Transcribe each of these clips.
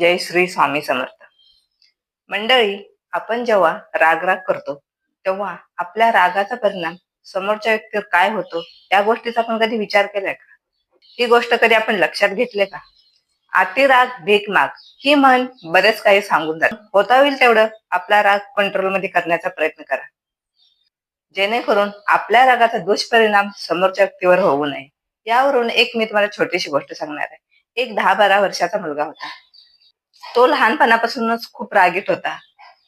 जय श्री स्वामी समर्थ. मंडळी आपण जेव्हा राग राग करतो तेव्हा आपल्या रागाचा परिणाम समोरच्या व्यक्तीवर काय होतो त्या गोष्टीचा आपण कधी विचार केलाय का? ही गोष्ट कधी आपण लक्षात घेतले का? अतिराग भीक माग ही म्हण बरेच काही सांगून जात. होता होईल तेवढं आपला राग कंट्रोलमध्ये करण्याचा प्रयत्न करा. जेणेकरून आपल्या रागाचा दुष्परिणाम समोरच्या व्यक्तीवर होऊ नये. यावरून एक मी तुम्हाला छोटीशी गोष्ट सांगणार आहे. एक दहा बारा वर्षाचा मुलगा होता. तो लहानपणापासूनच खूप रागीट होता.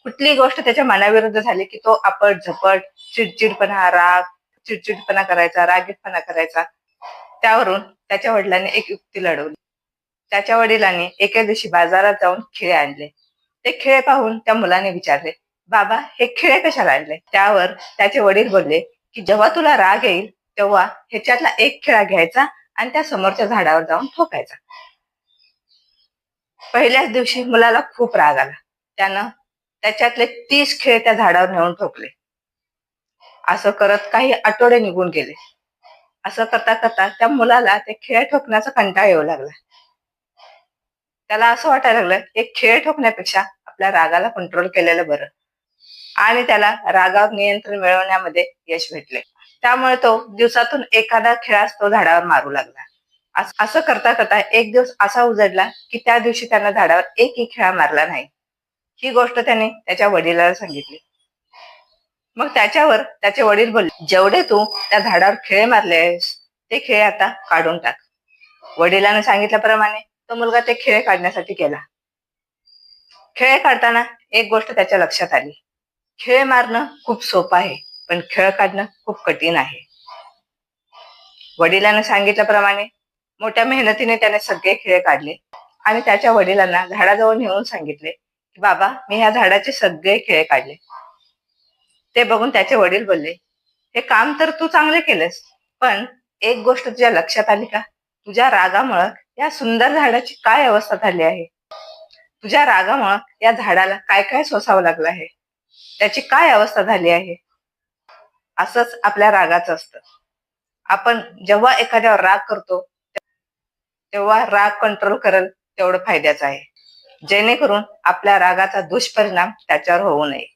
कुठलीही गोष्ट त्याच्या मनाविरुद्ध झाली की तो आपट झपट चिडचिडपणा राग चिडचिडपणा करायचा रागीटपणा करायचा. त्यावरून त्याच्या वडिलांनी एक युक्ती लढवली. त्याच्या वडिलांनी एके दिवशी बाजारात जाऊन खिळे आणले. ते खिळे पाहून त्या मुलाने विचारले बाबा हे खिळे कशाला आणले? त्यावर त्याचे वडील बोलले की जेव्हा तुला राग येईल तेव्हा ह्याच्यातला एक खिळा घ्यायचा आणि त्या समोरच्या झाडावर जाऊन ठोकायचा. पहिल्याच दिवशी मुलाला खूप राग आला. त्यानं त्याच्यातले तीस खेळ त्या झाडावर नेऊन ठोकले. असं करत काही आठवडे निघून गेले. असं करता करता त्या मुलाला ते खेळ ठोकण्याचा कंटाळा येऊ लागला. त्याला असं वाटायला लागलं एक खेळ ठोकण्यापेक्षा आपल्या रागाला कंट्रोल केलेलं बरं. आणि त्याला रागावर नियंत्रण मिळवण्यामध्ये यश भेटले. त्यामुळे तो दिवसातून एखादा खेळाच तो झाडावर मारू लागला. असं करता करता एक दिवस असा उजडला की त्या दिवशी त्यांना झाडावर एकही खेळा मारला नाही. ही गोष्ट त्याने त्याच्या वडिलाला सांगितली. मग त्याच्यावर त्याचे वडील बोलले जेवढे तू त्या झाडावर खेळ मारले आहेस ते खेळ आता काढून टाक. वडिलांना सांगितल्याप्रमाणे तो मुलगा ते खेळ काढण्यासाठी गेला. खेळ काढताना एक गोष्ट त्याच्या लक्षात आली. खेळ मारणं खूप सोपं आहे पण खेळ काढणं खूप कठीण आहे. वडिलांना सांगितल्याप्रमाणे मोठ्या मेहनतीने त्याने सगळे खिळे काढले. आणि त्याच्या वडिलांना झाडाजवळ नेऊन सांगितले की बाबा मी ह्या झाडाचे सगळे खिळे काढले. ते बघून त्याचे वडील बोलले हे काम तर तू चांगले केलेस पण एक गोष्ट तुझ्या लक्षात आली का? तुझ्या रागामुळं या सुंदर झाडाची काय अवस्था झाली आहे? तुझ्या रागामुळं या झाडाला काय काय सोसावं लागलं आहे? त्याची काय अवस्था झाली आहे? असंच आपल्या रागाचं असतं. आपण जेव्हा एखाद्यावर राग करतो तेव्हा राग कंट्रोल करेल तेवढं फायद्याचं आहे. जेणेकरून आपल्या रागाचा दुष्परिणाम त्याच्यावर होऊ नये.